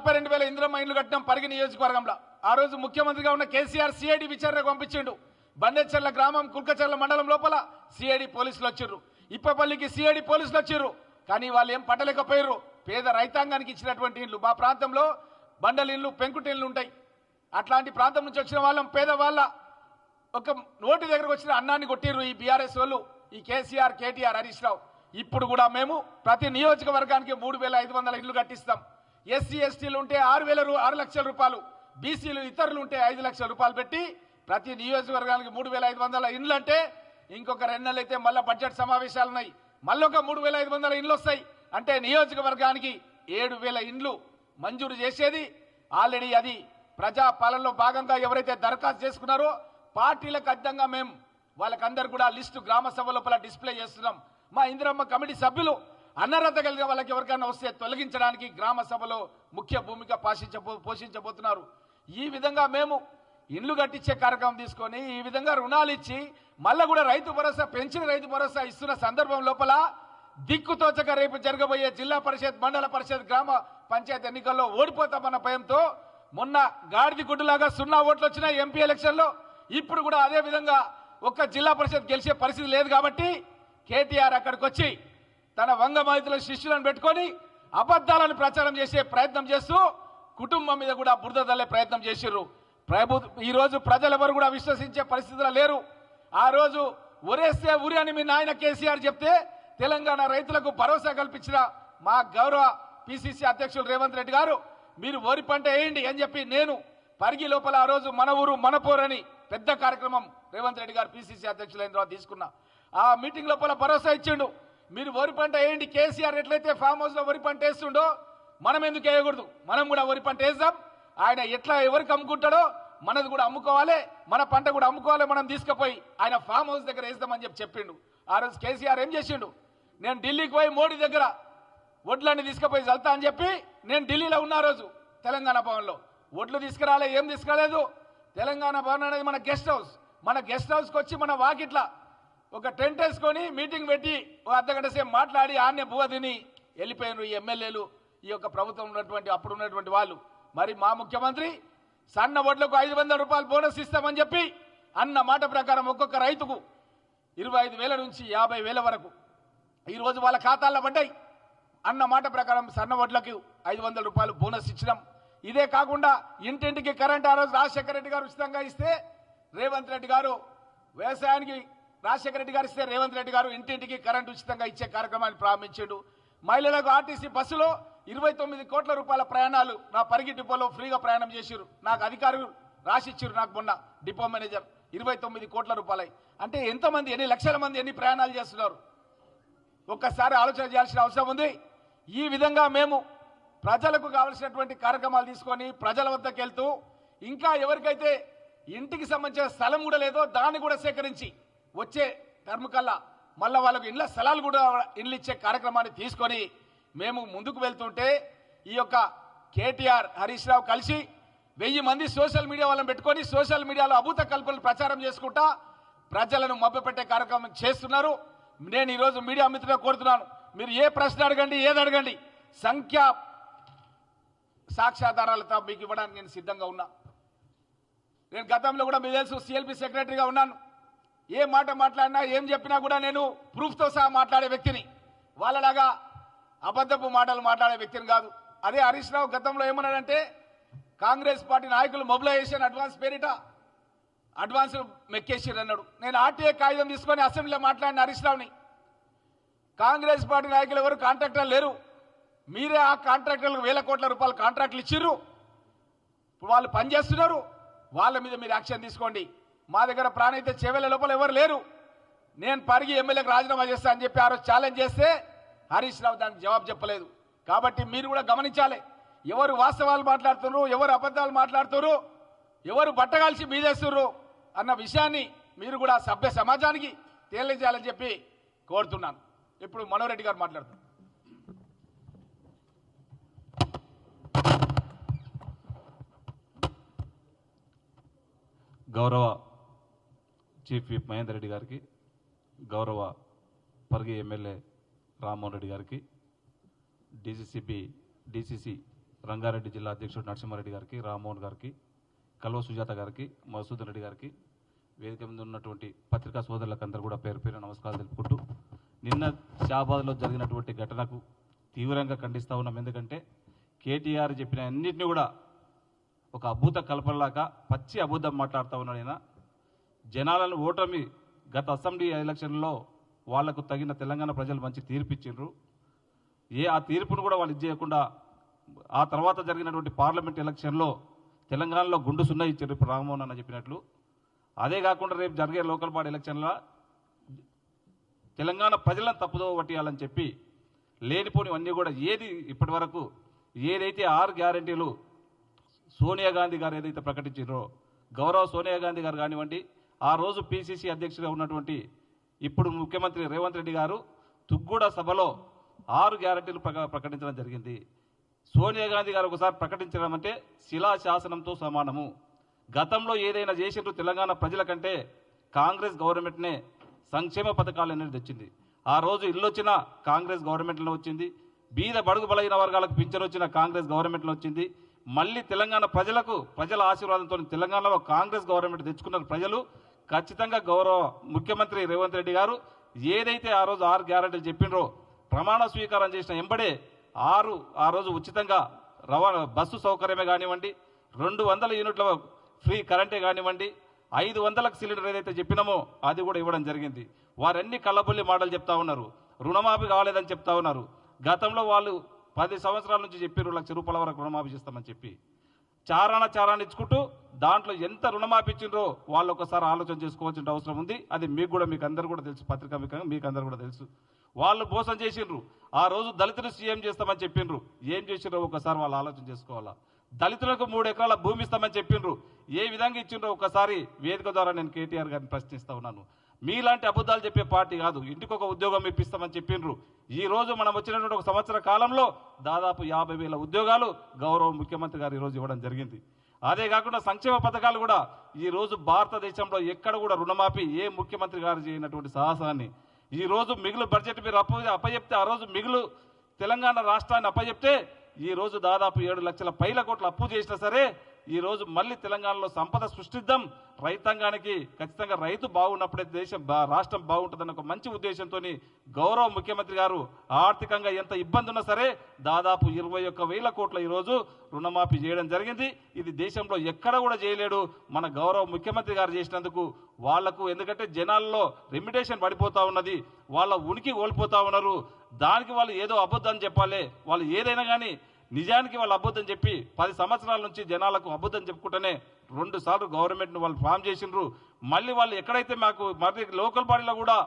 నలభై రెండు వేల ఇందిరమ్మ ఇండ్లు కట్టినాం పరిగి నియోజకవర్గంలో. ఆ రోజు ముఖ్యమంత్రిగా ఉన్న కేసీఆర్ సిఐడి విచారణకు పంపించిండు. బండెచర్ల గ్రామం కుల్కచర్ల మండలం లోపల సిఐడి పోలీసులు వచ్చిర్రు. ఇప్పపల్లికి సిఐడి పోలీసులు వచ్చిర్రు. కానీ వాళ్ళు ఏం పట్టలేకపోయారు పేద రైతాంగానికి ఇచ్చినటువంటి ఇండ్లు మా ప్రాంతంలో బండల ఇండ్లు పెంకుటిండ్లు ఉంటాయి. అట్లాంటి ప్రాంతం నుంచి వచ్చిన వాళ్ళం పేదవాళ్ళ ఒక నోటి దగ్గరకు వచ్చిన అన్నాన్ని కొట్టిర్రు ఈ బీఆర్ఎస్ వాళ్ళు ఈ కేసీఆర్ కేటీఆర్ హరీష్ రావు. ఇప్పుడు కూడా మేము ప్రతి నియోజకవర్గానికి మూడు వేల ఐదు వందల ఇల్లు కట్టిస్తాం. ఎస్సీ ఎస్టీలు ఉంటే ఆరు వేల రూ- ఆరు లక్షల రూపాయలు బీసీలు ఇతరులు ఉంటే ఐదు లక్షల రూపాయలు పెట్టి ప్రతి నియోజకవర్గానికి మూడు వేల ఐదు వందల ఇండ్లు అంటే ఇంకొక రెండు నెలలు అయితే మళ్ళీ బడ్జెట్ సమావేశాలు ఉన్నాయి. మళ్ళీ ఒక మూడు వేల ఐదు వందల ఇండ్లు వస్తాయి. అంటే నియోజకవర్గానికి ఏడు వేల ఇండ్లు మంజూరు చేసేది. ఆల్రెడీ అది ప్రజా పాలనలో భాగంగా ఎవరైతే దరఖాస్తు చేసుకున్నారో పార్టీలకు అద్దంగా మేము వాళ్ళకందరు కూడా లిస్టు గ్రామ సభ లోపల డిస్ప్లే చేస్తున్నాం. మా ఇందిరమ్మ కమిటీ సభ్యులు అనర్హత కలిగిన వాళ్ళకి ఎవరికైనా వస్తే తొలగించడానికి గ్రామ సభలో ముఖ్య భూమిక పోషించబో పోషించబోతున్నారు. ఈ విధంగా మేము ఇండ్లు కట్టించే కార్యక్రమం తీసుకొని ఈ విధంగా రుణాలు ఇచ్చి మళ్ళీ కూడా రైతు భరోసా పెంచిన రైతు భరోసా ఇస్తున్న సందర్భం లోపల దిక్కుతోచక రేపు జరగబోయే జిల్లా పరిషత్ మండల పరిషత్ గ్రామ పంచాయతీ ఎన్నికల్లో ఓడిపోతామన్న భయంతో మొన్న గాడిది గుడ్డులాగా సున్నా ఓట్లు వచ్చిన ఎంపీ ఎలక్షన్లో. ఇప్పుడు కూడా అదే విధంగా ఒక్క జిల్లా పరిషత్ గెలిచే పరిస్థితి లేదు కాబట్టి కేటీఆర్ అక్కడికి వచ్చి తన వంగ బాధితుల శిష్యులను పెట్టుకొని అబద్ధాలను ప్రచారం చేసే ప్రయత్నం చేస్తూ కుటుంబం మీద కూడా బురద తల్లే ప్రయత్నం చేసిర్రు. ప్రభు ఈరోజు ప్రజలెవరు కూడా విశ్వసించే పరిస్థితిలో లేరు. ఆ రోజు ఉరేస్తే ఉరి అని మీ నాయన కేసీఆర్ చెప్తే తెలంగాణ రైతులకు భరోసా కల్పించిన మా గౌరవ పిసిసి అధ్యక్షులు రేవంత్ రెడ్డి గారు మీరు వరి పంట వేయండి అని చెప్పి నేను పరిగి లోపల ఆ రోజు మన ఊరు మన పోరని పెద్ద కార్యక్రమం రేవంత్ రెడ్డి గారు పిసిసి అధ్యక్షులైన తర్వాత తీసుకున్నా. ఆ మీటింగ్ లోపల భరోసా ఇచ్చిండు. మీరు వరి పంట వేయండి. కేసీఆర్ ఎట్లయితే ఫామ్ హౌస్లో వరి పంట వేస్తుండో మనం ఎందుకు వేయకూడదు? మనం కూడా వరి పంట వేద్దాం ఆయన ఎట్లా ఎవరికి అమ్ముకుంటాడో మనది కూడా అమ్ముకోవాలి. మన పంట కూడా అమ్ముకోవాలి. మనం తీసుకుపోయి ఆయన ఫామ్ హౌస్ దగ్గర వేస్తామని చెప్పి చెప్పిండు. ఆ రోజు కేసీఆర్ ఏం చేసిండు? నేను ఢిల్లీకి పోయి మోడీ దగ్గర వడ్లన్నీ తీసుకుపోయి చల్తా అని చెప్పి నేను ఢిల్లీలో ఉన్న ఆ రోజు తెలంగాణ భవన్లో. వడ్లు తీసుకురాలే ఏం తీసుకురాలేదు? తెలంగాణ భవన్ అనేది మన గెస్ట్ హౌస్ మన గెస్ట్ హౌస్కి వచ్చి మన వాకిట్ల ఒక టెంట్ వేసుకొని మీటింగ్ పెట్టి ఓ అర్ధగంట సేపు మాట్లాడి ఆన్య బువ్వ తిని వెళ్ళిపోయినారు ఈ ఎమ్మెల్యేలు ఈ యొక్క ప్రభుత్వం ఉన్నటువంటి అప్పుడు ఉన్నటువంటి వాళ్ళు. మరి మా ముఖ్యమంత్రి సన్న వడ్లకు ఐదు వందల రూపాయలు బోనస్ ఇస్తామని చెప్పి అన్న మాట ప్రకారం ఒక్కొక్క రైతుకు ఇరవై ఐదు వేల నుంచి యాభై వేల వరకు ఈరోజు వాళ్ళ ఖాతాల్లో పడ్డాయి. అన్న మాట ప్రకారం సన్న వడ్లకు ఐదు వందల రూపాయలు బోనస్ ఇచ్చినాం. ఇదే కాకుండా ఇంటింటికి కరెంట్ ఆ రోజు రాజశేఖర రెడ్డి గారు ఉచితంగా ఇస్తే రేవంత్ రెడ్డి గారు వ్యవసాయానికి రాజశేఖర రెడ్డి గారు ఇస్తే రేవంత్ రెడ్డి గారు ఇంటింటికి కరెంట్ ఉచితంగా ఇచ్చే కార్యక్రమాన్ని ప్రారంభించాడు. మహిళలకు ఆర్టీసీ బస్సులో ఇరవై తొమ్మిది కోట్ల రూపాయల ప్రయాణాలు నా పరిగి డిపోలో ఫ్రీగా ప్రయాణం చేసిరు నాకు అధికారులు రాసిచ్చారు నాకు మొన్న డిపో మేనేజర్. ఇరవై తొమ్మిది కోట్ల రూపాయలు అంటే ఎంతమంది ఎన్ని లక్షల మంది ఎన్ని ప్రయాణాలు చేస్తున్నారు? ఒక్కసారి ఆలోచన చేయాల్సిన అవసరం ఉంది. ఈ విధంగా మేము ప్రజలకు కావలసినటువంటి కార్యక్రమాలు తీసుకొని ప్రజల వద్దకు వెళ్తూ ఇంకా ఎవరికైతే ఇంటికి సంబంధించిన స్థలం కూడా లేదో దాన్ని కూడా సేకరించి వచ్చే టర్మ్ కల్లా మళ్ళీ వాళ్ళకు ఇండ్ల స్థలాలు కూడా ఇండ్లు ఇచ్చే కార్యక్రమాన్ని తీసుకొని మేము ముందుకు వెళ్తుంటే ఈ యొక్క కేటీఆర్ హరీష్ రావు కలిసి వెయ్యి మంది సోషల్ మీడియా వాళ్ళని పెట్టుకొని సోషల్ మీడియాలో అభూత కల్పనలు ప్రచారం చేసుకుంటా ప్రజలను మభ్యపెట్టే కార్యక్రమం చేస్తున్నారు. నేను ఈరోజు మీడియా మిత్రులు కోరుతున్నాను. మీరు ఏ ప్రశ్న అడగండి ఏది అడగండి సంఖ్య సాక్ష్యాధారాలతో మీకు ఇవ్వడానికి నేను సిద్ధంగా ఉన్నా. నేను గతంలో కూడా మీకు తెలుసు సిఎల్పి సెక్రటరీగా ఉన్నాను. ఏ మాట మాట్లాడినా ఏం చెప్పినా కూడా నేను ప్రూఫ్తో సహా మాట్లాడే వ్యక్తిని. వాళ్ళలాగా అబద్ధపు మాటలు మాట్లాడే వ్యక్తిని కాదు. అదే హరీష్ రావు గతంలో ఏమన్నాడంటే కాంగ్రెస్ పార్టీ నాయకులు మొబిలైజేషన్ అడ్వాన్స్ పేరిట అడ్వాన్స్ మెక్కేసిరు అన్నాడు. నేను ఆర్టీఏ కాగితం తీసుకొని అసెంబ్లీలో మాట్లాడిన హరీష్ రావుని. కాంగ్రెస్ పార్టీ నాయకులు ఎవరు కాంట్రాక్టర్లు లేరు. మీరే ఆ కాంట్రాక్టర్లకు వేల కోట్ల రూపాయల కాంట్రాక్ట్లు ఇచ్చిర్రు. ఇప్పుడు వాళ్ళు పనిచేస్తున్నారు. వాళ్ళ మీద మీరు యాక్షన్ తీసుకోండి. మా దగ్గర ప్రాణైతే చెవెల లోపల ఎవరు లేరు. నేను పరిగి ఎమ్మెల్యేకి రాజీనామా చేస్తా అని చెప్పి ఆ రోజు ఛాలెంజ్ చేస్తే హరీష్ రావు దానికి జవాబు చెప్పలేదు. కాబట్టి మీరు కూడా గమనించాలి. ఎవరు వాస్తవాలు మాట్లాడుతున్నారు ఎవరు అబద్ధాలు మాట్లాడుతున్నారు ఎవరు బట్టగాల్చి బీదేస్తున్నారు అన్న విషయాన్ని మీరు కూడా సభ్య సమాజానికి తెలియజేయాలని చెప్పి కోరుతున్నాను. ఇప్పుడు మనోరెడ్డి గారు మాట్లాడుతున్నారు గౌరవ చీఫ్ విప్ మహేందర్ రెడ్డి గారికి గౌరవ పరిగి ఎమ్మెల్యే రామ్మోహన్ రెడ్డి గారికి డిసిసిబి డిసిసి రంగారెడ్డి జిల్లా అధ్యక్షుడు నరసింహారెడ్డి గారికి రామ్మోహన్ గారికి కల్వ సుజాత గారికి మధుసూదన్ రెడ్డి గారికి వేదిక మీద ఉన్నటువంటి పత్రికా సోదరులకు అందరూ కూడా పేరు పేరు నమస్కారాలు తెలుపుకుంటూ నిన్న షాబాద్లో జరిగినటువంటి ఘటనకు తీవ్రంగా ఖండిస్తూ ఉన్నాం. ఎందుకంటే కేటీఆర్ చెప్పిన అన్నింటినీ కూడా ఒక అద్భుత కల్పనలాగా పచ్చి అబూతం మాట్లాడుతూ ఉన్నాడు ఆయన జనాలను ఓటమి గత అసెంబ్లీ ఎలక్షన్లో వాళ్ళకు తగిన తెలంగాణ ప్రజలు మంచి తీర్పు ఇచ్చిండ్రు ఏ ఆ తీర్పును కూడా వాళ్ళు ఇచ్చేయకుండా ఆ తర్వాత జరిగినటువంటి పార్లమెంట్ ఎలక్షన్లో తెలంగాణలో గుండు సున్నా ఇచ్చారు ఇప్పుడు రామ్మోహన్ అన్న చెప్పినట్లు. అదే కాకుండా రేపు జరిగే లోకల్ బాడీ ఎలక్షన్లో తెలంగాణ ప్రజలను తప్పుదో పట్టియాలని చెప్పి లేనిపోనివన్నీ కూడా ఏది ఇప్పటి వరకు ఏదైతే ఆరు గ్యారంటీలు సోనియా గాంధీ గారు ఏదైతే ప్రకటించారో గౌరవ సోనియా గాంధీ గారు కానివ్వండి ఆ రోజు పిసిసి అధ్యక్షుడిగా ఉన్నటువంటి ఇప్పుడు ముఖ్యమంత్రి రేవంత్ రెడ్డి గారు తుగ్గూడ సభలో ఆరు గ్యారంటీలు ప్రక ప్రకటించడం జరిగింది. సోనియా గాంధీ గారు ఒకసారి ప్రకటించడం అంటే శిలా శాసనంతో సమానము. గతంలో ఏదైనా చేసిండ్రు తెలంగాణ ప్రజల కంటే కాంగ్రెస్ గవర్నమెంట్నే సంక్షేమ పథకాలు అనేది తెచ్చింది. ఆ రోజు ఇల్లు వచ్చిన కాంగ్రెస్ గవర్నమెంట్లో వచ్చింది. బీద బడుగు బలైన వర్గాలకు పింఛన్ వచ్చిన కాంగ్రెస్ గవర్నమెంట్లో వచ్చింది. మళ్ళీ తెలంగాణ ప్రజలకు ప్రజల ఆశీర్వాదంతో తెలంగాణలో కాంగ్రెస్ గవర్నమెంట్ తెచ్చుకున్న ప్రజలు ఖచ్చితంగా గౌరవ ముఖ్యమంత్రి రేవంత్ రెడ్డి గారు ఏదైతే ఆ రోజు ఆరు గ్యారెంటీలు చెప్పిండ్రో ప్రమాణ స్వీకారం చేసిన ఎంబడే ఆరు ఆ రోజు ఉచితంగా రవాణా బస్సు సౌకర్యమే కానివ్వండి రెండు వందల యూనిట్ల ఫ్రీ కరెంటే కానివ్వండి ఐదు వందలకు సిలిండర్ ఏదైతే చెప్పినామో అది కూడా ఇవ్వడం జరిగింది. వారన్ని కళ్ళబుల్లి మాటలు చెప్తా ఉన్నారు. రుణమాఫీ కావాలేదని చెప్తా ఉన్నారు. గతంలో వాళ్ళు పది సంవత్సరాల నుంచి చెప్పారు లక్ష రూపాయల వరకు రుణమాఫీ చేస్తామని చెప్పి. చారాన చారాన్ని ఇచ్చుకుంటూ దాంట్లో ఎంత రుణమాపించిండ్రో వాళ్ళు ఒకసారి ఆలోచన చేసుకోవాల్సిన అవసరం ఉంది. అది మీకు కూడా మీకు అందరు కూడా తెలుసు. పత్రికా మీకు మీకు అందరు కూడా తెలుసు. వాళ్ళు మోసం చేసిండ్రు. ఆ రోజు దళితులు సీఎం చేస్తామని చెప్పిండ్రు ఏం చేసిండ్రో ఒకసారి వాళ్ళు ఆలోచన చేసుకోవాలా? దళితులకు మూడు ఎకరాల భూమి ఇస్తామని చెప్పిండ్రు ఏ విధంగా ఇచ్చిండ్రో ఒకసారి వేదిక ద్వారా నేను కేటీఆర్ గారిని ప్రశ్నిస్తా ఉన్నాను. మీలాంటి అబద్ధాలు చెప్పే పార్టీ కాదు. ఇంటికి ఒక ఉద్యోగం ఇప్పిస్తామని చెప్పిండ్రు. ఈ రోజు మనం వచ్చినటువంటి ఒక సంవత్సర కాలంలో దాదాపు యాభై వేల ఉద్యోగాలు గౌరవ ముఖ్యమంత్రి గారు ఈరోజు ఇవ్వడం జరిగింది. అదే కాకుండా సంక్షేమ పథకాలు కూడా ఈ రోజు భారతదేశంలో ఎక్కడ కూడా రుణమాఫీ ఏ ముఖ్యమంత్రి గారు చేయనటువంటి సాహసాన్ని. ఈరోజు మిగులు బడ్జెట్ మీరు అప్పు అప్పచెప్తే ఆ రోజు మిగులు తెలంగాణ రాష్ట్రాన్ని అప్పచెప్తే ఈ రోజు దాదాపు ఏడు లక్షల పైల కోట్లు అప్పు చేసినా సరే ఈరోజు మళ్ళీ తెలంగాణలో సంపద సృష్టిద్దాం రైతాంగానికి ఖచ్చితంగా రైతు బాగున్నప్పుడే దేశం బా- రాష్ట్రం బాగుంటుందన్న ఒక మంచి ఉద్దేశంతో గౌరవ ముఖ్యమంత్రి గారు ఆర్థికంగా ఎంత ఇబ్బంది ఉన్నా సరే దాదాపు ఇరవై ఒక్క వేల కోట్ల ఈరోజు రుణమాఫీ చేయడం జరిగింది. ఇది దేశంలో ఎక్కడ కూడా చేయలేడు. మన గౌరవ ముఖ్యమంత్రి గారు చేసినందుకు వాళ్ళకు ఎందుకంటే జనాల్లో రెమిటేషన్ పడిపోతూ ఉన్నది. వాళ్ళ ఉనికి కోల్పోతూ ఉన్నారు. దానికి వాళ్ళు ఏదో అబద్ధం చెప్పాలి. వాళ్ళు ఏదైనా కానీ నిజానికి వాళ్ళు అబద్ధం చెప్పి పది సంవత్సరాల నుంచి జనాలకు అబద్ధం చెప్పుకుంటేనే రెండు సార్లు గవర్నమెంట్ను వాళ్ళు ఫామ్ చేసిండ్రు. మళ్ళీ వాళ్ళు ఎక్కడైతే మాకు మరి లోకల్ బాడీలో కూడా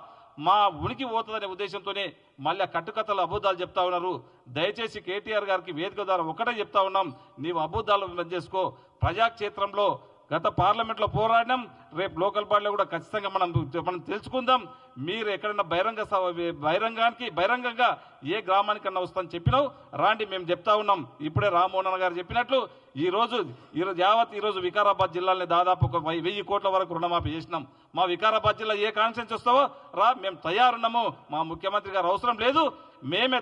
మా ఉనికి పోతుందనే ఉద్దేశంతోనే మళ్ళీ ఆ కట్టుకథలు అబద్ధాలు చెప్తా ఉన్నారు. దయచేసి కేటీఆర్ గారికి వేదిక ద్వారా ఒకటే చెప్తా ఉన్నాం. నీవు అబద్ధాలు చేసుకో. ప్రజాక్షేత్రంలో గత పార్లమెంట్లో పోరాడినాం రేపు లోకల్ బాడీలో కూడా ఖచ్చితంగా మనం మనం తెలుసుకుందాం. మీరు ఎక్కడైనా బహిరంగ సభ బహిరంగానికి బహిరంగంగా ఏ గ్రామానికన్నా వస్తామని చెప్పినావు? రాండి మేము చెప్తా ఉన్నాం. ఇప్పుడే రామ్మోహన్ గారు చెప్పినట్లు ఈ రోజు ఈరోజు యావత్ ఈరోజు వికారాబాద్ జిల్లాని దాదాపు ఒక వెయ్యి- వెయ్యి కోట్ల వరకు రుణమాఫీ చేసినాం. మా వికారాబాద్ జిల్లా ఏ కాన్ఫరెన్స్ వస్తావో రా మేము తయారున్నాము. మా ముఖ్యమంత్రి గారు అవసరం లేదు. మేమే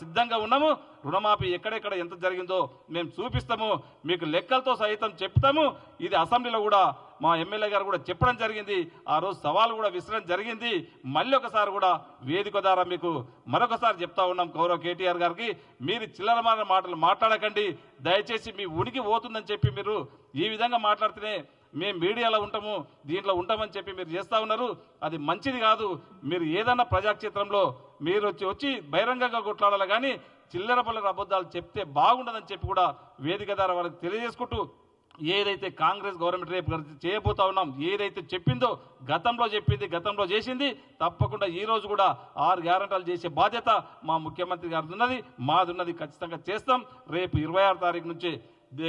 సిద్ధంగా ఉన్నాము. రుణమాఫీ ఎక్కడెక్కడ ఎంత జరిగిందో మేము చూపిస్తాము. మీకు లెక్కలతో సహితం చెప్తాము. ఇది అసెంబ్లీలో కూడా మా ఎమ్మెల్యే గారు కూడా చెప్పడం జరిగింది. ఆ రోజు సవాల్ కూడా విసరడం జరిగింది. మళ్ళీ ఒకసారి కూడా వేదిక ద్వారా మీకు మరొకసారి చెప్తా ఉన్నాం గౌరవ కేటీఆర్ గారికి. మీరు చిల్లరమైన మాటలు మాట్లాడకండి. దయచేసి మీ ఉనికి పోతుందని చెప్పి మీరు ఈ విధంగా మాట్లాడితేనే మేము మీడియాలో ఉంటాము దీంట్లో ఉంటామని చెప్పి మీరు చేస్తూ ఉన్నారు. అది మంచిది కాదు. మీరు ఏదన్నా ప్రజాక్షేత్రంలో మీరు వచ్చి వచ్చి బహిరంగంగా కొట్లాడాలి కానీ చిల్లర పల్లెల అబద్ధాలు చెప్తే బాగుండదని చెప్పి కూడా వేదిక ద్వారా వాళ్ళకి తెలియజేసుకుంటూ ఏదైతే కాంగ్రెస్ గవర్నమెంట్ రేపు చేయబోతా ఉన్నాం ఏదైతే చెప్పిందో గతంలో చెప్పింది గతంలో చేసింది తప్పకుండా ఈ రోజు కూడా ఆరు గ్యారంటీలు చేసే బాధ్యత మా ముఖ్యమంత్రి గారిది ఉన్నది. మాది ఉన్నది ఖచ్చితంగా చేస్తాం. రేపు ఇరవై ఆరు తారీఖు నుంచి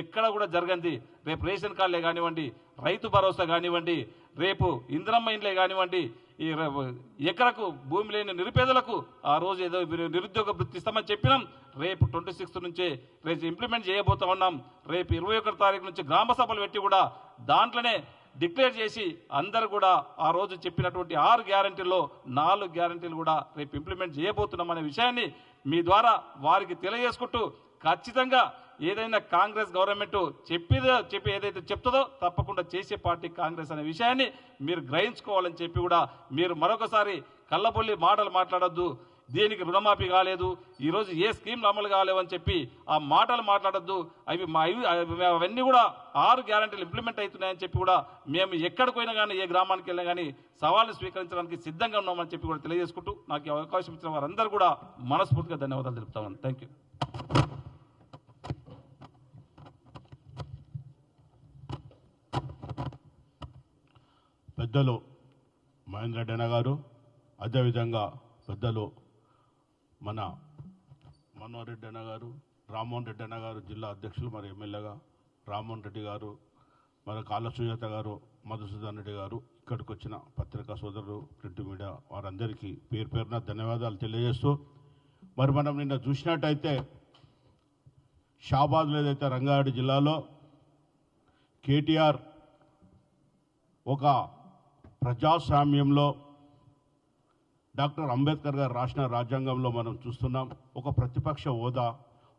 ఎక్కడ కూడా జరగంది. రేపు రేషన్ కార్డులే కానివ్వండి రైతు భరోసా కానివ్వండి రేపు ఇంద్రమ్మ ఇండ్లే కానివ్వండి ఈ ఎకరకు భూమి లేని నిరుపేదలకు ఆ రోజు ఏదో మీరు నిరుద్యోగ వృత్తి ఇస్తామని చెప్పినాం. రేపు ట్వంటీ సిక్స్త్ నుంచే రేపు ఇంప్లిమెంట్ చేయబోతా ఉన్నాం. రేపు ఇరవై ఒకటి తారీఖు నుంచి గ్రామ సభలు పెట్టి కూడా దాంట్లోనే డిక్లేర్ చేసి అందరు కూడా ఆ రోజు చెప్పినటువంటి ఆరు గ్యారంటీల్లో నాలుగు గ్యారంటీలు కూడా రేపు ఇంప్లిమెంట్ చేయబోతున్నాం అనే విషయాన్ని మీ ద్వారా వారికి తెలియజేసుకుంటూ ఖచ్చితంగా ఏదైనా కాంగ్రెస్ గవర్నమెంట్ చెప్పేదో చెప్పి ఏదైతే చెప్తుందో తప్పకుండా చేసే పార్టీ కాంగ్రెస్ అనే విషయాన్ని మీరు గ్రహించుకోవాలని చెప్పి కూడా మీరు మరొకసారి కళ్ళబొల్లి మాటలు మాట్లాడొద్దు. దీనికి రుణమాఫీ కాలేదు ఈరోజు ఏ స్కీమ్లు అమలు కాలేవు అని చెప్పి ఆ మాటలు మాట్లాడొద్దు. అవి మా అవి- అవన్నీ కూడా ఆరు గ్యారంటీలు ఇంప్లిమెంట్ అవుతున్నాయని చెప్పి కూడా మేము ఎక్కడికి పోయినా కానీ ఏ గ్రామానికి వెళ్ళినా కానీ సవాళ్ళు స్వీకరించడానికి సిద్ధంగా ఉన్నామని చెప్పి కూడా తెలియజేసుకుంటూ నాకు ఈ అవకాశం ఇచ్చిన వారందరూ కూడా మనస్ఫూర్తిగా ధన్యవాదాలు తెలుపుతామని థ్యాంక్ యూ పెద్దలు మహేంద్ర రెడ్డి గారు అదేవిధంగా పెద్దలు మన మనోహర్ రెడ్డి అన్న గారు రామ్మోహన్ రెడ్డి అన్న గారు జిల్లా అధ్యక్షులు మరి ఎమ్మెల్యేగా రామ్మోహన్ రెడ్డి గారు మరి కాళ్ళ సుజాత గారు మధుసూదన్ రెడ్డి గారు ఇక్కడికి వచ్చిన పత్రికా సోదరులు ప్రింట్ మీడియా వారందరికీ పేరు పేరున ధన్యవాదాలు తెలియజేస్తూ మరి మనం నిన్న చూసినట్టయితే షాబాద్లో ఏదైతే రంగారెడ్డి జిల్లాలో కేటీఆర్ ఒక ప్రజాస్వామ్యంలో డాక్టర్ అంబేద్కర్ గారు రాసిన రాజ్యాంగంలో మనం చూస్తున్నాం ఒక ప్రతిపక్ష హోదా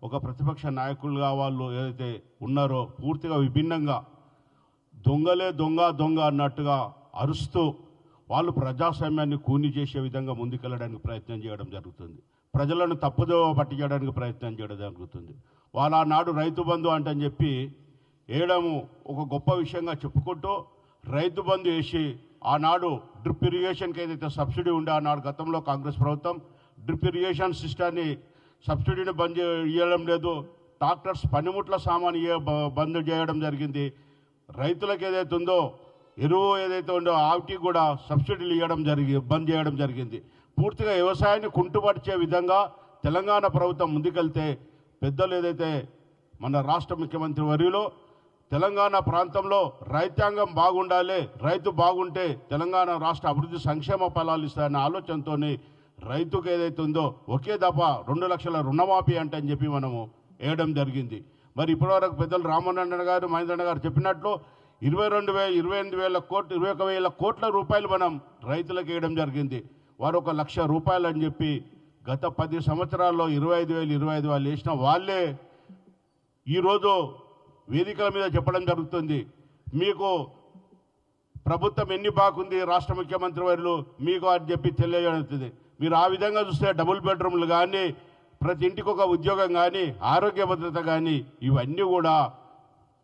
ఒక ప్రతిపక్ష నాయకులుగా వాళ్ళు ఏదైతే ఉన్నారో పూర్తిగా విభిన్నంగా దొంగలే దొంగ దొంగ అన్నట్టుగా అరుస్తూ వాళ్ళు ప్రజాస్వామ్యాన్ని కూని చేసే విధంగా ముందుకెళ్ళడానికి ప్రయత్నం చేయడం జరుగుతుంది. ప్రజలను తప్పుదోవ పట్టించడానికి ప్రయత్నం చేయడం జరుగుతుంది. వాళ్ళ ఆనాడు రైతు బంధు అంటని చెప్పి వేయడము ఒక గొప్ప విషయంగా చెప్పుకుంటూ రైతు బంధు వేసి ఆనాడు డ్రిప్ ఇరిగేషన్కి ఏదైతే సబ్సిడీ ఉండే ఆనాడు గతంలో కాంగ్రెస్ ప్రభుత్వం డ్రిప్ ఇరిగేషన్ సిస్టాన్ని సబ్సిడీని బంద్ ఇవ్వడం లేదు. ట్రాక్టర్స్ పనిముట్ల సామాన్ బంద్ చేయడం జరిగింది. రైతులకు ఏదైతే ఉందో ఎరువు ఏదైతే ఉందో ఆవిటికి కూడా సబ్సిడీలు ఇవ్వడం జరిగి బంద్ చేయడం జరిగింది. పూర్తిగా వ్యవసాయాన్ని కుంటుపరిచే విధంగా తెలంగాణ ప్రభుత్వం ముందుకెళ్తే పెద్దలు ఏదైతే మన రాష్ట్ర ముఖ్యమంత్రి వర్యులో తెలంగాణ ప్రాంతంలో రైతాంగం బాగుండాలి రైతు బాగుంటే తెలంగాణ రాష్ట్ర అభివృద్ధి సంక్షేమ ఫలాలు ఇస్తాయన్న ఆలోచనతోనే రైతుకు ఏదైతే ఉందో ఒకే దఫ రెండు లక్షల రుణమాఫీ అంటే అని చెప్పి మనము వేయడం జరిగింది. మరి ఇప్పటివరకు పెద్దలు రామనారాయణ గారు మహేంద్రన్న గారు చెప్పినట్లు ఇరవై రెండు వేల ఇరవై ఎనిమిది వేల కోట్లు ఇరవై ఒక వేల కోట్ల రూపాయలు మనం రైతులకు వేయడం జరిగింది. వారు ఒక లక్ష రూపాయలు అని చెప్పి గత పది సంవత్సరాల్లో ఇరవై ఐదు వేలు ఇరవై ఐదు వేలు వేసిన వాళ్ళే ఈరోజు వేదికల మీద చెప్పడం జరుగుతుంది. మీకు ప్రభుత్వం ఎన్ని బాగుంది రాష్ట్ర ముఖ్యమంత్రి వారు మీకు అని చెప్పి తెలియజేస్తుంది మీరు ఆ విధంగా చూస్తే డబుల్ బెడ్రూమ్లు కానీ ప్రతి ఇంటికి ఒక ఉద్యోగం కానీ ఆరోగ్య భద్రత కానీ ఇవన్నీ కూడా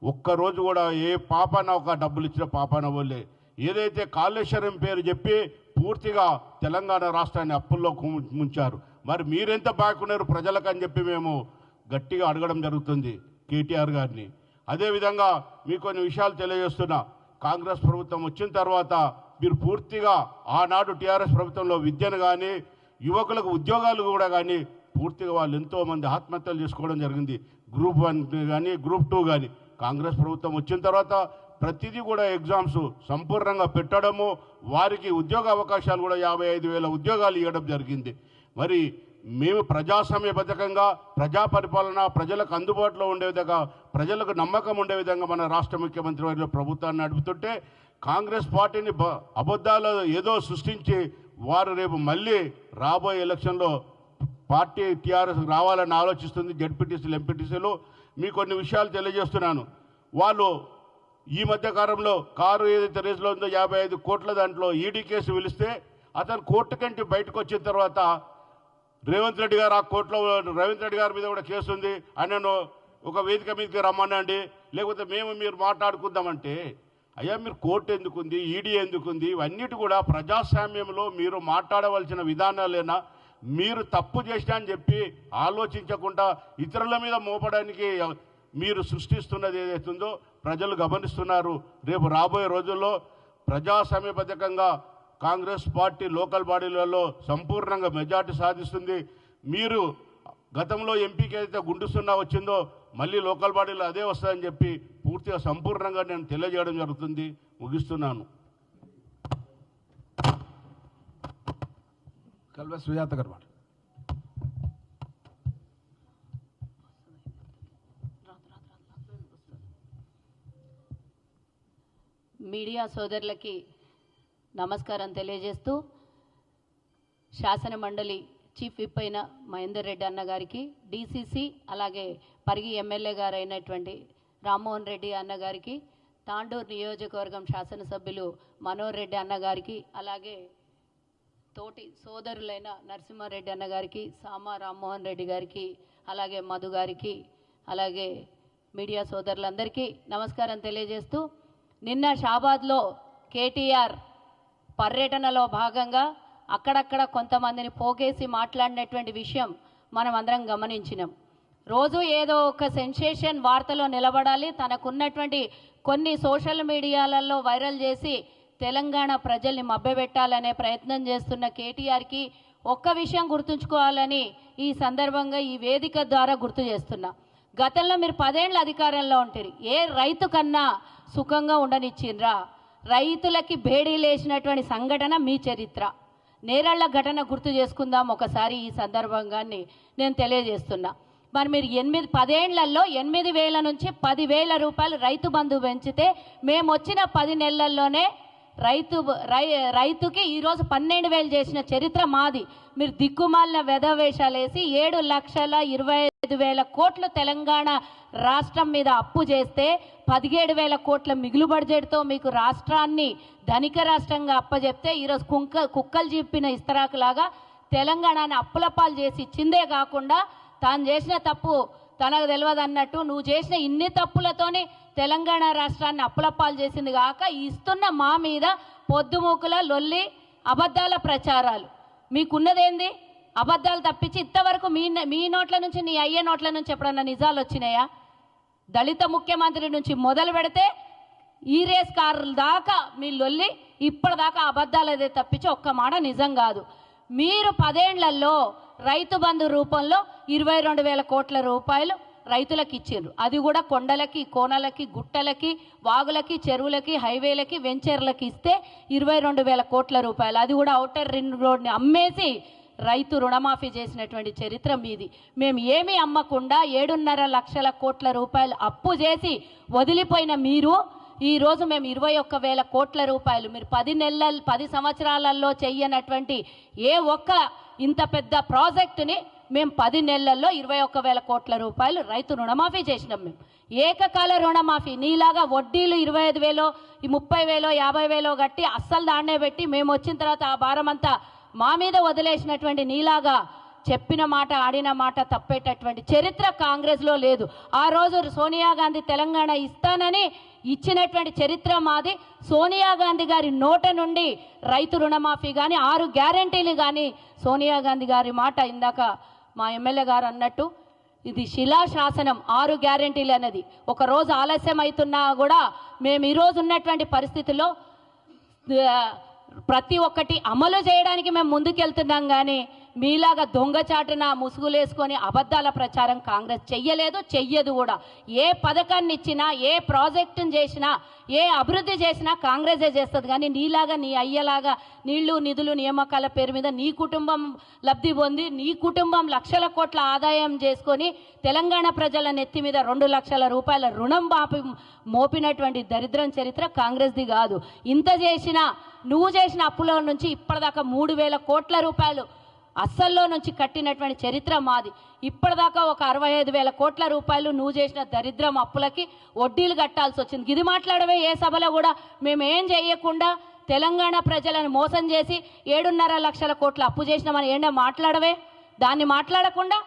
ఒక్కరోజు కూడా ఏ పాపన ఒక డబ్బులు ఇచ్చిన పాపన వాళ్ళే ఏదైతే కాళేశ్వరం పేరు చెప్పి పూర్తిగా తెలంగాణ రాష్ట్రాన్ని అప్పుల్లో కు- ముంచారు. మరి మీరెంత బాగున్నారు ప్రజలకు అని చెప్పి మేము గట్టిగా అడగడం జరుగుతుంది కేటీఆర్ గారిని. అదేవిధంగా మీకు కొన్ని విషయాలు తెలియజేస్తున్నా. కాంగ్రెస్ ప్రభుత్వం వచ్చిన తర్వాత మీరు పూర్తిగా ఆనాడు టీఆర్ఎస్ ప్రభుత్వంలో విద్యను కానీ యువకులకు ఉద్యోగాలు కూడా కానీ పూర్తిగా వాళ్ళు ఎంతోమంది ఆత్మహత్యలు చేసుకోవడం జరిగింది. గ్రూప్ వన్ కానీ గ్రూప్ టూ కానీ కాంగ్రెస్ ప్రభుత్వం వచ్చిన తర్వాత ప్రతిదీ కూడా ఎగ్జామ్స్ సంపూర్ణంగా పెట్టడము వారికి ఉద్యోగ అవకాశాలు కూడా యాభై ఐదు వేల ఉద్యోగాలు ఇవ్వడం జరిగింది. మరి మేము ప్రజాస్వామ్యబద్ధకంగా ప్రజా పరిపాలన ప్రజలకు అందుబాటులో ఉండే విధంగా ప్రజలకు నమ్మకం ఉండే విధంగా మన రాష్ట్ర ముఖ్యమంత్రి వారి ప్రభుత్వాన్ని నడుపుతుంటే కాంగ్రెస్ పార్టీని అబద్ధాలు ఏదో సృష్టించి వారు రేపు మళ్ళీ రాబోయే ఎలక్షన్లో పార్టీ టీఆర్ఎస్ రావాలని ఆలోచిస్తుంది జడ్పీటీసీలు ఎంపీటీసీలు. మీ కొన్ని విషయాలు తెలియజేస్తున్నాను. వాళ్ళు ఈ మధ్య కాలంలో కారు ఏదైతే రేసులో ఉందో యాభై ఐదు కోట్ల దాంట్లో ఈడీ కేసు పిలిస్తే అతను కోర్టు కంటే బయటకు వచ్చిన తర్వాత రేవంత్ రెడ్డి గారు ఆ కోర్టులో రేవంత్ రెడ్డి గారి మీద కూడా కేసు ఉంది. ఆయనను ఒక వేదిక మీదకి రమ్మనండి. లేకపోతే మేము మీరు మాట్లాడుకుందామంటే అయ్యా మీరు కోర్టు ఎందుకుంది ఈడీ ఎందుకుంది ఇవన్నిటి కూడా ప్రజాస్వామ్యంలో మీరు మాట్లాడవలసిన విధానాలేనా మీరు తప్పు చేసినా అని చెప్పి ఆలోచించకుండా ఇతరుల మీద మోపడానికి మీరు సృష్టిస్తున్నది ఏదైతుందో ప్రజలు గమనిస్తున్నారు. రేపు రాబోయే రోజుల్లో ప్రజాస్వామ్యబద్ధకంగా కాంగ్రెస్ పార్టీ లోకల్ బాడీలలో సంపూర్ణంగా మెజార్టీ సాధిస్తుంది. మీరు గతంలో ఎంపీకి అయితే గుండు సున్నా వచ్చిందో మళ్ళీ లోకల్ బాడీలో అదే వస్తుందని చెప్పి పూర్తిగా సంపూర్ణంగా నేను తెలియజేయడం జరుగుతుంది. ముగిస్తున్నాను. కల్వ సుజాత గారు మాట. మీడియా సోదరులకి నమస్కారం తెలియజేస్తూ శాసన మండలి చీఫ్ విప్ అయిన మహేందర్ రెడ్డి అన్న గారికి డీసీసీ అలాగే పరిగి ఎమ్మెల్యే గారు అయినటువంటి రామ్మోహన్ రెడ్డి అన్న గారికి తాండూరు నియోజకవర్గం శాసనసభ్యులు మనోహర్ రెడ్డి అన్న గారికి అలాగే తోటి సోదరులైన నరసింహారెడ్డి అన్న గారికి సామా రామ్మోహన్ రెడ్డి గారికి అలాగే మధు గారికి అలాగే మీడియా సోదరులందరికీ నమస్కారం తెలియజేస్తూ నిన్న షాబాద్లో కేటీఆర్ పర్యటనలో భాగంగా అక్కడక్కడ కొంతమందిని పోగేసి మాట్లాడినటువంటి విషయం మనం అందరం గమనించినాం. రోజు ఏదో ఒక సెన్సేషన్ వార్తలో నిలబడాలి. తనకున్నటువంటి కొన్ని సోషల్ మీడియాలలో వైరల్ చేసి తెలంగాణ ప్రజల్ని మభ్యపెట్టాలనే ప్రయత్నం చేస్తున్న కేటీఆర్కి ఒక్క విషయం గుర్తుంచుకోవాలని ఈ సందర్భంగా ఈ వేదిక ద్వారా గుర్తు చేస్తున్నా. గతంలో మీరు పదేళ్ళ అధికారంలో ఉంటారు ఏ రైతు కన్నా సుఖంగా ఉండనిచ్చిండ్రా? రైతులకి భేడీ లేచినటువంటి సంఘటన మీ చరిత్ర. నేరళ్ళ ఘటన గుర్తు చేసుకుందాం ఒకసారి ఈ సందర్భంగాన్ని నేను తెలియజేస్తున్నా. మరి మీరు ఎనిమిది పదేళ్ళలో ఎనిమిది వేల నుంచి పదివేల రూపాయలు రైతు బంధు పెంచితే మేము వచ్చిన పది నెలల్లోనే రైతు రై రైతుకి ఈరోజు పన్నెండు వేలు చేసిన చరిత్ర మాది. మీరు దిక్కుమాలిన వెధవేషాలు వేసి ఏడు లక్షల ఇరవై ఐదు వేల కోట్లు తెలంగాణ రాష్ట్రం మీద అప్పు చేస్తే పదిహేడు వేల కోట్ల మిగులు బడ్జెట్తో మీకు రాష్ట్రాన్ని ధనిక రాష్ట్రంగా అప్పజెప్తే ఈరోజు కుంక కుక్కలు చెప్పిన ఇస్తరాకులాగా తెలంగాణని అప్పులపాలు చేసి ఇచ్చిందే కాకుండా తాను చేసిన తప్పు తనకు తెలియదు అన్నట్టు నువ్వు చేసిన ఇన్ని తప్పులతోనే తెలంగాణ రాష్ట్రాన్ని అప్పులపాలు చేసింది కాక ఇస్తున్న మా మీద పొద్దుమూకుల లొల్లి అబద్ధాల ప్రచారాలు. మీకున్నదేంది? అబద్ధాలు తప్పించి ఇంతవరకు మీ మీ నోట్ల నుంచి నీ అయ్యే నోట్ల నుంచి ఎప్పుడన్నా నిజాలు వచ్చినాయా? దళిత ముఖ్యమంత్రి నుంచి మొదలు పెడితే ఈ రేస్ కార్ల దాకా మీ లొల్లి ఇప్పటిదాకా అబద్ధాలదే తప్పించి ఒక్క మాట నిజం కాదు. మీరు పదేండ్లలో రైతు బంధు రూపంలో ఇరవై రెండు వేల కోట్ల రూపాయలు రైతులకు ఇచ్చిండ్రు. అది కూడా కొండలకి కోనలకి గుట్టలకి వాగులకి చెరువులకి హైవేలకి వెంచర్లకి ఇస్తే ఇరవై రెండు వేల కోట్ల రూపాయలు. అది కూడా అవుటర్ రింగ్ రోడ్ని అమ్మేసి రైతు రుణమాఫీ చేసినటువంటి చరిత్ర మీది. మేము ఏమీ అమ్మకుండా ఏడున్నర లక్షల కోట్ల రూపాయలు అప్పు చేసి వదిలిపోయిన మీరు ఈరోజు మేము ఇరవై ఒక్క వేల కోట్ల రూపాయలు మీరు పది నెలల పది సంవత్సరాలలో చెయ్యనటువంటి ఏ ఒక్క ఇంత పెద్ద ప్రాజెక్టుని మేము పది నెలల్లో ఇరవై ఒక్క వేల కోట్ల రూపాయలు రైతు రుణమాఫీ చేసినాం మేము. ఏకకాల రుణమాఫీ నీలాగా వడ్డీలు ఇరవై ఐదు వేలో ఈ ముప్పై వేలో యాభై వేలో కట్టి అస్సలు దాన్నే పెట్టి మేము వచ్చిన తర్వాత ఆ భారం అంతా మా మీద వదిలేసినటువంటి నీలాగా చెప్పిన మాట ఆడిన మాట తప్పేటటువంటి చరిత్ర కాంగ్రెస్లో లేదు. ఆ రోజు సోనియా గాంధీ తెలంగాణ ఇస్తానని ఇచ్చినటువంటి చరిత్ర మాది. సోనియా గాంధీ గారి నోట నుండి రైతు రుణమాఫీ కానీ ఆరు గ్యారంటీలు కానీ సోనియా గాంధీ గారి మాట ఇందాక మా ఎమ్మెల్యే గారు అన్నట్టు ఇది శిలాశాసనం ఆరు గ్యారెంటీలు అనేది ఒక రోజు ఆలస్యం అవుతున్నా కూడా మేము ఈరోజు ఉన్నటువంటి పరిస్థితుల్లో ప్రతి ఒక్కటి అమలు చేయడానికి మేము ముందుకెళ్తున్నాం కానీ మీలాగా దొంగచాటున ముసుగులేసుకొని అబద్ధాల ప్రచారం కాంగ్రెస్ చెయ్యలేదు చెయ్యదు కూడా. ఏ పథకాన్ని ఇచ్చినా ఏ ప్రాజెక్టును చేసినా ఏ అభివృద్ధి చేసినా కాంగ్రెసే చేస్తుంది. కానీ నీలాగా నీ అయ్యలాగా నీళ్ళు నిధులు నియామకాల పేరు మీద నీ కుటుంబం లబ్ధి పొంది నీ కుటుంబం లక్షల కోట్ల ఆదాయం చేసుకొని తెలంగాణ ప్రజల నెత్తి మీద రెండు లక్షల రూపాయల రుణం మాపి మోపినటువంటి దరిద్రం చరిత్ర కాంగ్రెస్ది కాదు. ఇంత చేసినా నువ్వు చేసిన అప్పుల నుంచి ఇప్పటిదాకా మూడు వేల కోట్ల రూపాయలు అస్సల్లో నుంచి కట్టినటువంటి చరిత్ర మాది. ఇప్పటిదాకా ఒక అరవై ఐదు వేల కోట్ల రూపాయలు నువ్వు చేసిన దరిద్రం అప్పులకి వడ్డీలు కట్టాల్సి వచ్చింది. ఇది మాట్లాడవే ఏ సభలో కూడా మేము ఏం చేయకుండా తెలంగాణ ప్రజలను మోసం చేసి ఏడున్నర లక్షల కోట్ల అప్పు చేసినామని ఏంటో మాట్లాడవే. దాన్ని మాట్లాడకుండా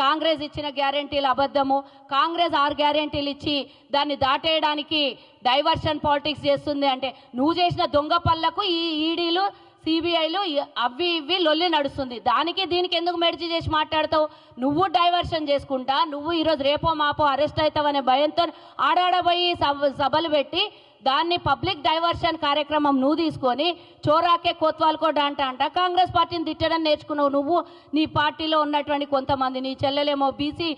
కాంగ్రెస్ ఇచ్చిన గ్యారెంటీలు అబద్ధము కాంగ్రెస్ ఆరు గ్యారెంటీలు ఇచ్చి దాన్ని దాటేయడానికి డైవర్షన్ పాలిటిక్స్ చేస్తుంది అంటే నువ్వు చేసిన దొంగ పళ్ళకు ఈ ఈడీలు సిబిఐలు అవి ఇవి లొల్లి నడుస్తుంది. దానికి దీనికి ఎందుకు మెడిచి చేసి మాట్లాడతావు? నువ్వు డైవర్షన్ చేసుకుంటా. నువ్వు ఈరోజు రేపో మాపో అరెస్ట్ అవుతావనే భయంతో ఆడాడబోయి సభ సభలు పెట్టి దాన్ని పబ్లిక్ డైవర్షన్ కార్యక్రమం నువ్వు తీసుకొని చోరాకే కోత్వాల్కో అంట అంట. కాంగ్రెస్ పార్టీని తిట్టడం నేర్చుకున్నావు నువ్వు. నీ పార్టీలో ఉన్నటువంటి కొంతమంది నీ చెల్లెలేమో బీసీ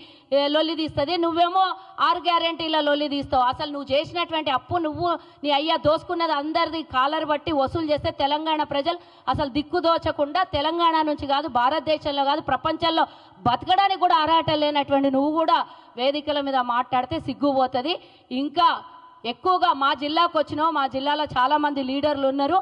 లొల్లి తీస్తుంది. నువ్వేమో ఆరు గ్యారంటీల లొల్లి తీస్తావు. అసలు నువ్వు చేసినటువంటి అప్పు నువ్వు నీ అయ్యా దోసుకున్నది అందరిది కాలర్ బట్టి వసూలు చేస్తే తెలంగాణ ప్రజలు అసలు దిక్కు దోచకుండా తెలంగాణ నుంచి కాదు భారతదేశంలో కాదు ప్రపంచంలో బతకడానికి కూడా అర్హత లేనటువంటి నువ్వు కూడా వేదికల మీద మాట్లాడితే సిగ్గుపోతుంది. ఇంకా ఎక్కువగా మా జిల్లాకు వచ్చినావు మా జిల్లాలో చాలామంది లీడర్లు ఉన్నారు.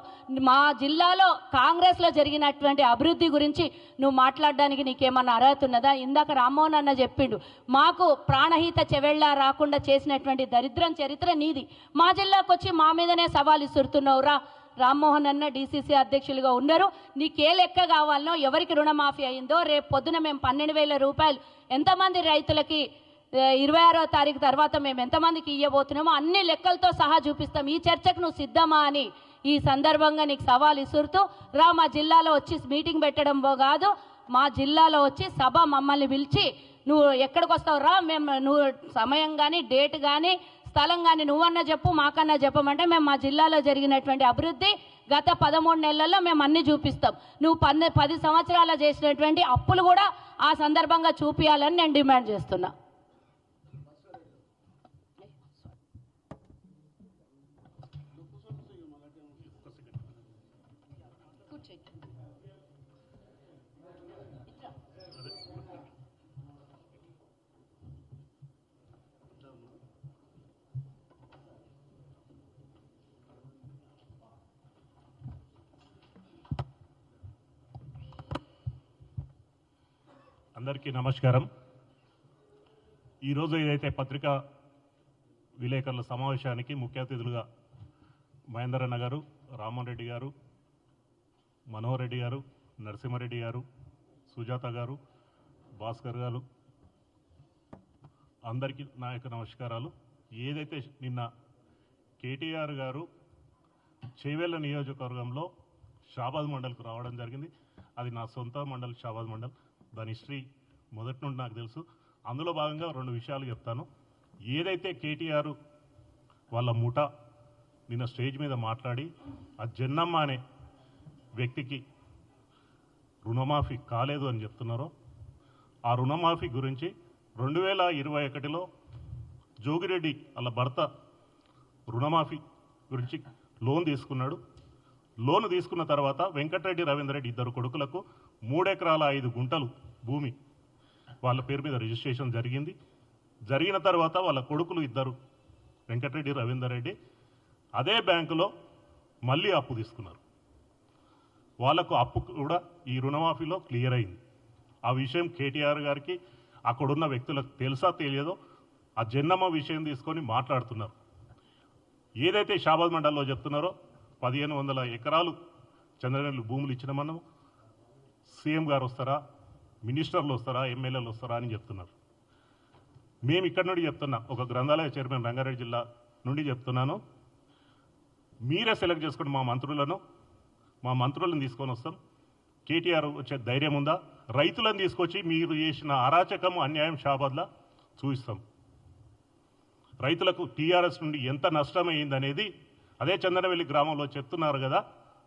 మా జిల్లాలో కాంగ్రెస్లో జరిగినటువంటి అభివృద్ధి గురించి నువ్వు మాట్లాడడానికి నీకేమన్నా అర్హత ఉన్నదా? ఇందాక రామ్మోహన్ అన్న చెప్పిండు మాకు ప్రాణహిత చెవెళ్ళ రాకుండా చేసినటువంటి దరిద్రం చరిత్ర నీది. మా జిల్లాకు వచ్చి మా మీదనే సవాలు ఇస్తురుతున్నావు రా. రామ్మోహన్ అన్న డీసీసీ అధ్యక్షులుగా ఉన్నారు. నీకే లెక్క కావాలనో ఎవరికి రుణమాఫీ అయిందో రేపు పొద్దున మేము పన్నెండు వేల రూపాయలు ఎంతమంది రైతులకి ఇరవై ఆరో తారీఖు తర్వాత మేము ఎంతమందికి ఇవ్వబోతున్నామో అన్ని లెక్కలతో సహా చూపిస్తాం. ఈ చర్చకు నువ్వు సిద్ధమా అని ఈ సందర్భంగా నీకు సవాల్ ఇసురుతూ రా మా జిల్లాలో వచ్చి మీటింగ్ పెట్టడం కాదు మా జిల్లాలో వచ్చి సభ మమ్మల్ని పిలిచి నువ్వు ఎక్కడికి వస్తావు? రా మేము నువ్వు సమయం కానీ డేట్ కానీ స్థలం కానీ నువ్వన్నా చెప్పు మాకన్నా చెప్పమంటే మేము మా జిల్లాలో జరిగినటువంటి అభివృద్ధి గత పదమూడు నెలల్లో మేము అన్ని చూపిస్తాం. నువ్వు పన్నె పది సంవత్సరాల చేసినటువంటి అప్పులు కూడా ఆ సందర్భంగా చూపించాలని నేను డిమాండ్ చేస్తున్నా. అందరికీ నమస్కారం. ఈరోజు ఏదైతే పత్రికా విలేకరుల సమావేశానికి ముఖ్య అతిథులుగా మహేందరన్న గారు రామన్ రెడ్డి గారు మనోహర్ రెడ్డి గారు నరసింహారెడ్డి గారు సుజాత గారు భాస్కర్ గారు అందరికీ నా యొక్క నమస్కారాలు. ఏదైతే నిన్న కేటీఆర్ గారు చేవెళ్ళ నియోజకవర్గంలో షాబాద్ మండల్కు రావడం జరిగింది. అది నా సొంత మండల్ షాబాద్ మండల్. దాని హిస్టరీ మొదటి నుండి నాకు తెలుసు. అందులో భాగంగా రెండు విషయాలు చెప్తాను. ఏదైతే కేటీఆర్ వాళ్ళ ముఠ నిన్న స్టేజ్ మీద మాట్లాడి ఆ జన్నమ్మ అనే వ్యక్తికి రుణమాఫీ కాలేదు అని చెప్తున్నారో ఆ రుణమాఫీ గురించి రెండు వేల ఇరవై ఒకటిలో జోగిరెడ్డి వాళ్ళ భర్త రుణమాఫీ గురించి లోన్ తీసుకున్నాడు. లోన్ తీసుకున్న తర్వాత వెంకటరెడ్డి రవీంద్రరెడ్డి ఇద్దరు కొడుకులకు మూడెకరాల ఐదు గుంటలు భూమి. వాళ్ళ పేరు మీద రిజిస్ట్రేషన్ జరిగింది. జరిగిన తర్వాత వాళ్ళ కొడుకులు ఇద్దరు వెంకటరెడ్డి రవీందర్రెడ్డి అదే బ్యాంకులో మళ్ళీ అప్పు తీసుకున్నారు. వాళ్ళకు అప్పు కూడా ఈ రుణమాఫీలో క్లియర్ అయింది. ఆ విషయం కేటీఆర్ గారికి అక్కడున్న వ్యక్తులకు తెలుసా తెలియదో ఆ జన్నమ్మ విషయం తీసుకొని మాట్లాడుతున్నారు. ఏదైతే షాబాద్ మండల్లో చెప్తున్నారో పదిహేను వందల ఎకరాలు చంద్రనెల్లు భూములు ఇచ్చినామన్నాము సీఎం గారు వస్తారా? మినిస్టర్లు వస్తారా? ఎమ్మెల్యేలు వస్తారా అని చెప్తున్నారు. మేము ఇక్కడ నుండి చెప్తున్నా ఒక గ్రంథాలయ చైర్మన్ రంగారెడ్డి జిల్లా నుండి చెప్తున్నాను. మీరే సెలెక్ట్ చేసుకోండి మా మంత్రులను మా మంత్రులను తీసుకొని వస్తాం. కేటీఆర్ వచ్చే ధైర్యం ఉందా? రైతులను తీసుకొచ్చి మీరు చేసిన అరాచకం అన్యాయం షాబాద్లా చూపిస్తాం రైతులకు టీఆర్ఎస్ నుండి ఎంత నష్టమైందనేది అదే చందనవెల్లి గ్రామంలో చెప్తున్నారు కదా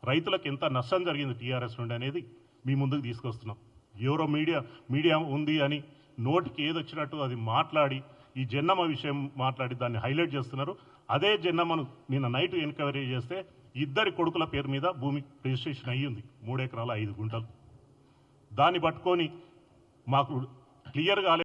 రైతులకు ఎంత నష్టం జరిగింది టీఆర్ఎస్ నుండి అనేది మీ ముందుకు తీసుకొస్తున్నాం. ఎవరో మీడియా మీడియా ఉంది అని నోటికి ఏదొచ్చినట్టు అది మాట్లాడి ఈ జన్నమ్మ విషయం మాట్లాడి దాన్ని హైలైట్ చేస్తున్నారు. అదే జన్నమ్మను నిన్న నైట్ ఎంక్వైరీ చేస్తే ఇద్దరి కొడుకుల పేరు మీద భూమి రిజిస్ట్రేషన్ అయ్యింది మూడు ఎకరాల ఐదు గుంటలు. దాన్ని పట్టుకొని మాకు క్లియర్ కాలేదు